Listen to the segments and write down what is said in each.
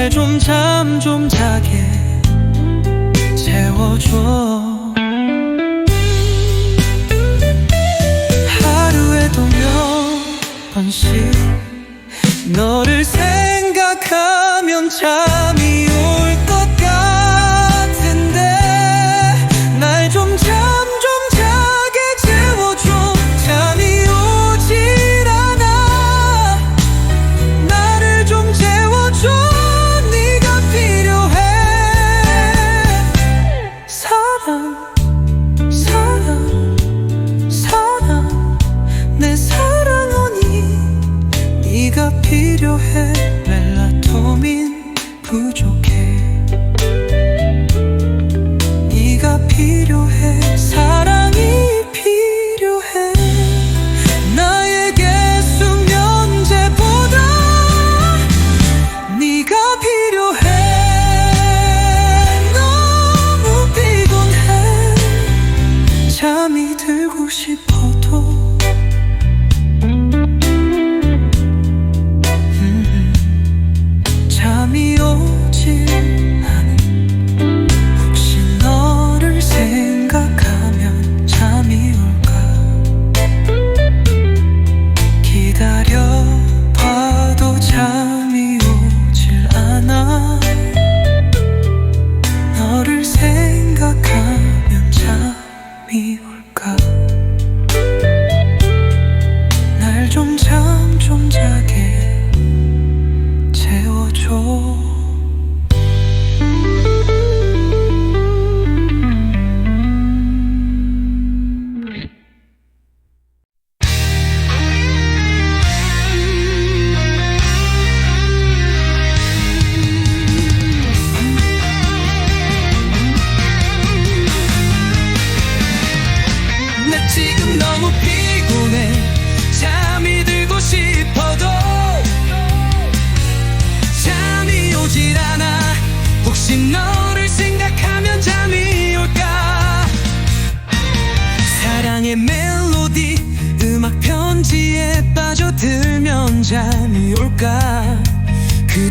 날 좀 잠 좀 자게.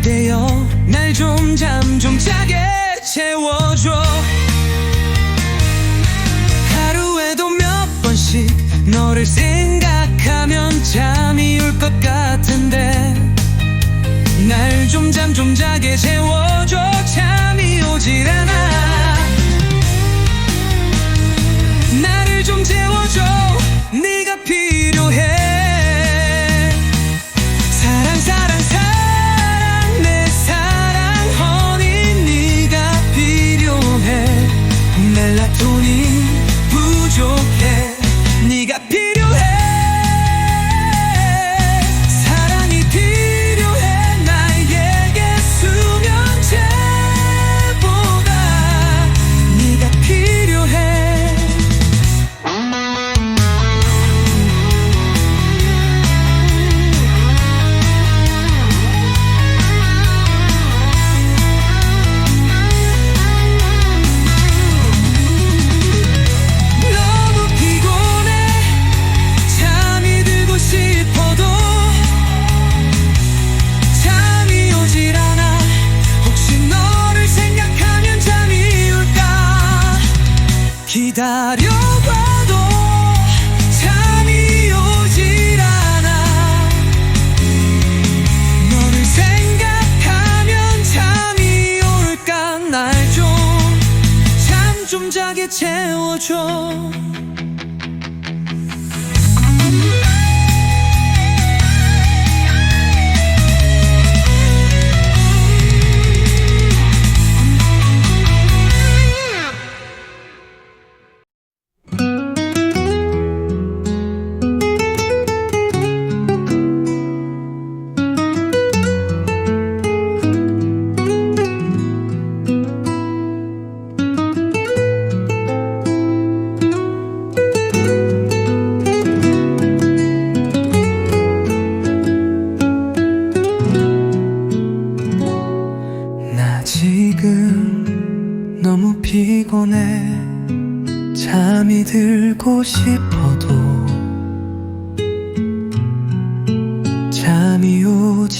그대여 날 좀 잠 좀 자게 채워줘. 하루에도 몇 번씩 너를 생각하면 잠이 올 것 같은데. 날 좀 잠 좀 자게 채워줘. 잠이 오질 않아. 牵我手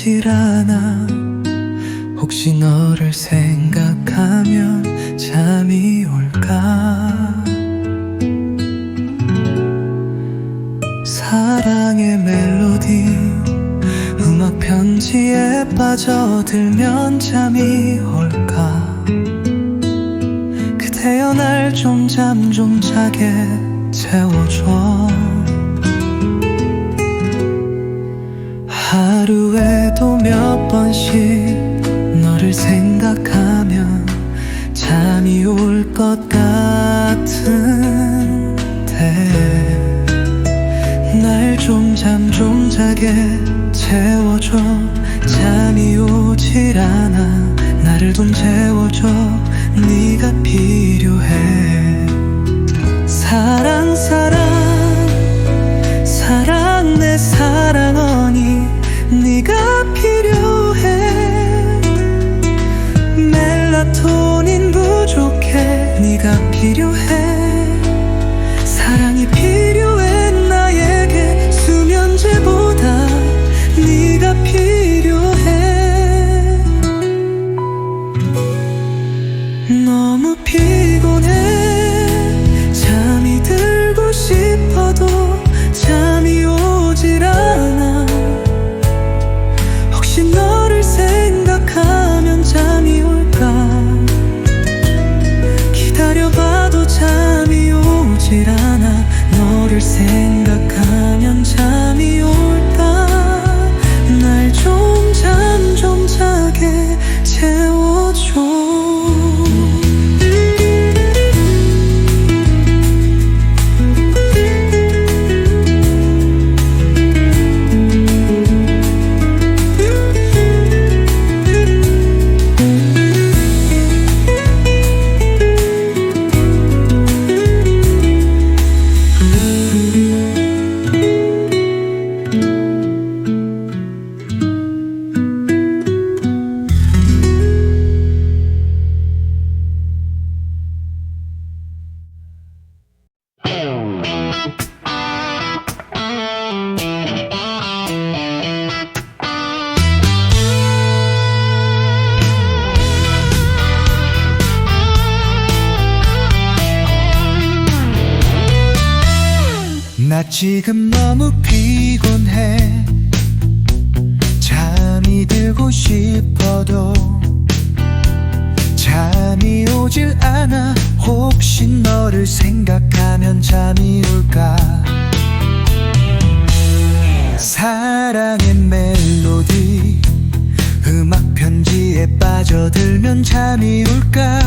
오질 않아. 혹시 너를 생각하면 잠이 올까? 사랑의 멜로디 음악 편지에 빠져들면 잠이 올까? 그대여 날 좀 잠좀 자게 채워줘 하루에도 몇 번씩 너를 생각하면 잠이 올 것 같은데 날 좀 잠좀 자게 채워줘. 잠이 오질 않아. 나를 좀 채워줘 나 지금 너무 피곤해. 잠이 들고 싶어도 잠이 오질 않아. 혹시 너를 생각하면 잠이 올까? 사랑의 멜로디 음악 편지에 빠져들면 잠이 올까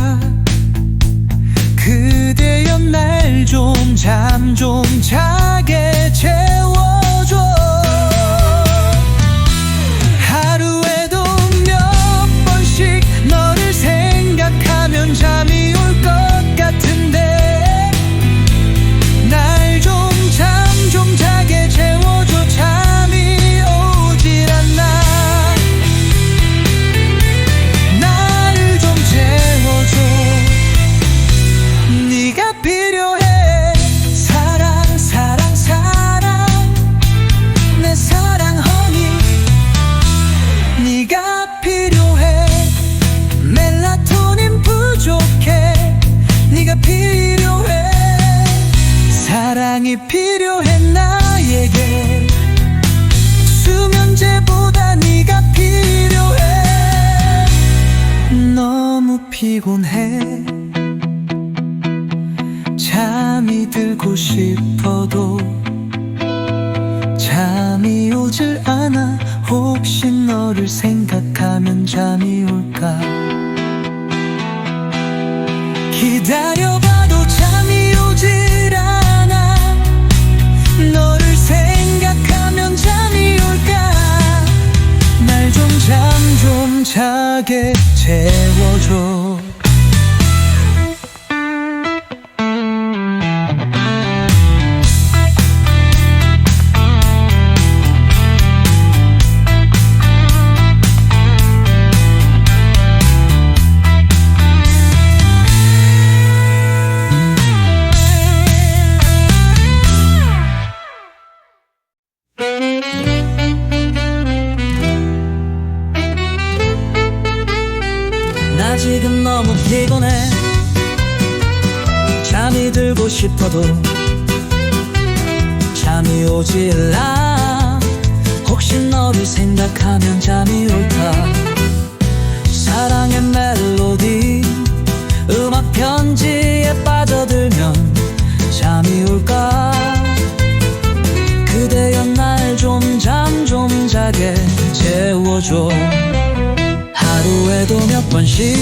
피곤해. 잠이 들고 싶어도 잠이 오질 않아. 혹시 너를 생각하면 잠이 올까? 기다려봐도 잠이 오질 않아. 너를 생각하면 잠이 올까? 날 좀 잠 좀 자게 채워 싶어도 잠이 오질 않아 혹시 너를 생각하면 잠이 올까? 사랑의 멜로디 음악 편지에 빠져들면 잠이 올까? 그대여 날 좀 잠좀 자게 재워줘. 하루에도 몇 번씩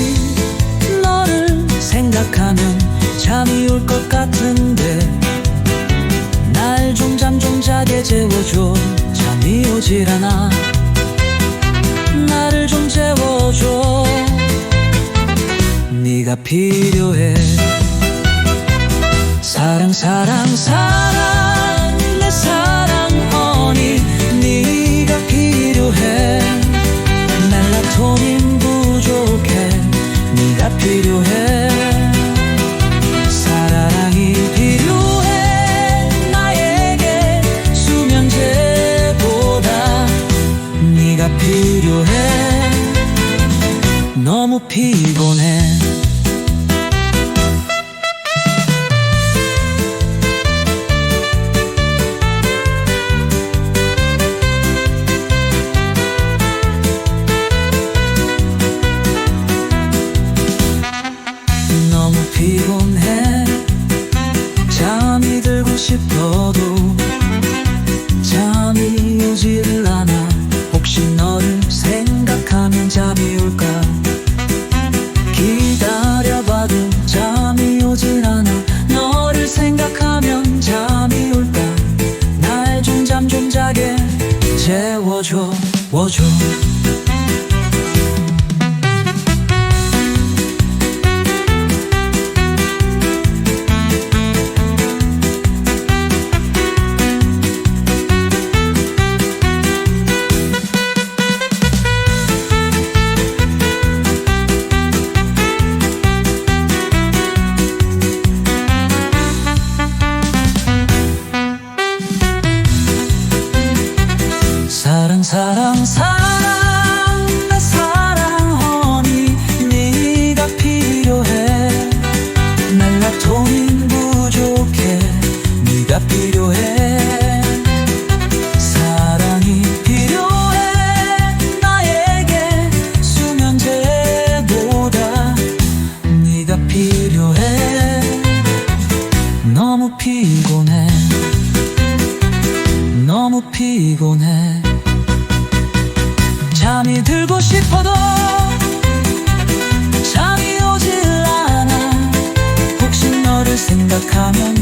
너를 생각하면 잠이 올 것 같은 잠이 오질 않아 나를 좀 재워줘. 네가 필요해. 사랑 사랑 사랑 필요해. 너무 피곤해 싶어도 잠이 오질 않아. 혹시 너를 생각하면